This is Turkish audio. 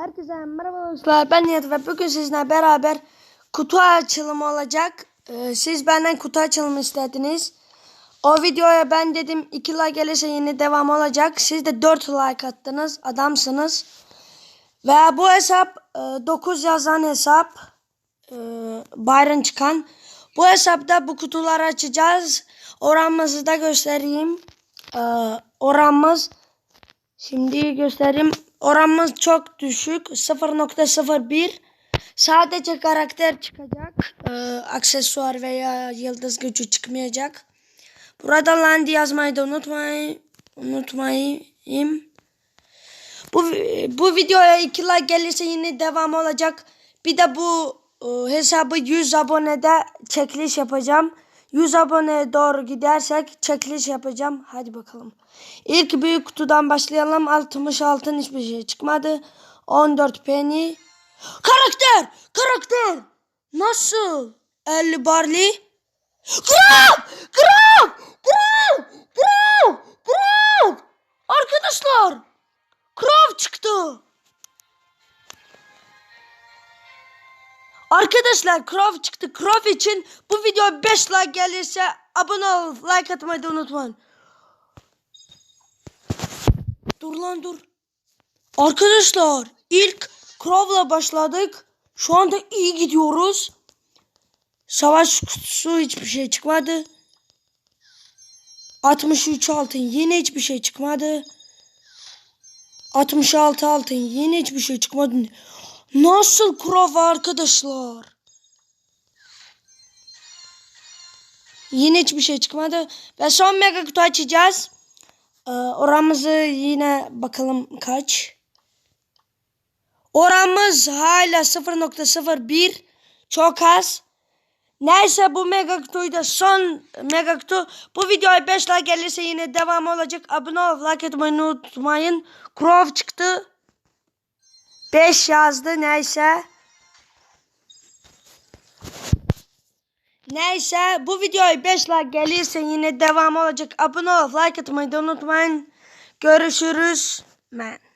Herkese merhaba dostlar. Ben Nihat ve bugün sizinle beraber kutu açılımı olacak. Ee, siz benden kutu açılımı istediniz. O videoya ben dedim 2 like gelirse yine devam olacak. Siz de 4 like attınız. Adamsınız. Ve bu hesap 9 yazan hesap. E, Byron çıkan. Bu hesapta bu kutuları açacağız. Oranımızı da göstereyim. Ee, oranımız Şimdi göstereyim. Oranımız çok düşük. 0.01. Sadece karakter çıkacak. Ee, aksesuar veya yıldız gücü çıkmayacak. Burada land yazmayı da unutmayın. Unutmayın. Bu, bu videoya 2 like gelirse yine devam olacak. Bir de bu e, hesabı 100 abonede çekiliş yapacağım. 100 aboneye doğru gidersek çekiliş yapacağım. Hadi bakalım. İlk büyük kutudan başlayalım. 66'ın hiçbir şey çıkmadı. 14 penny. Karakter! Karakter! Nasıl? 50 barley. Kral! Kral! Kral! Kral! Kral! Arkadaşlar! Krav çıktı. Arkadaşlar Krav çıktı. Krav için bu video 5 like gelirse abone ol, like atmayı da unutmayın. Dur lan dur. Arkadaşlar ilk Krav'la başladık. Şu anda iyi gidiyoruz. Savaş kutusu hiçbir şey çıkmadı. 63 altın yine hiçbir şey çıkmadı. 66 altın yine hiçbir şey çıkmadı. Nasıl Krav arkadaşlar? Yine hiçbir şey çıkmadı. Ve son mega kutu açacağız. Ee, oramızı yine bakalım kaç. Oramız hala 0.01. Çok az. Neyse bu mega kutuyu da son mega kutu. Bu videoya 5 like gelirse yine devam olacak. Abone ol, like etmeyi unutmayın. Crow çıktı. 5 yazdı neyse. Neyse bu videoya 5 like gelirse yine devam olacak. Abone ol, like etmeyi de unutmayın. Görüşürüz. Men.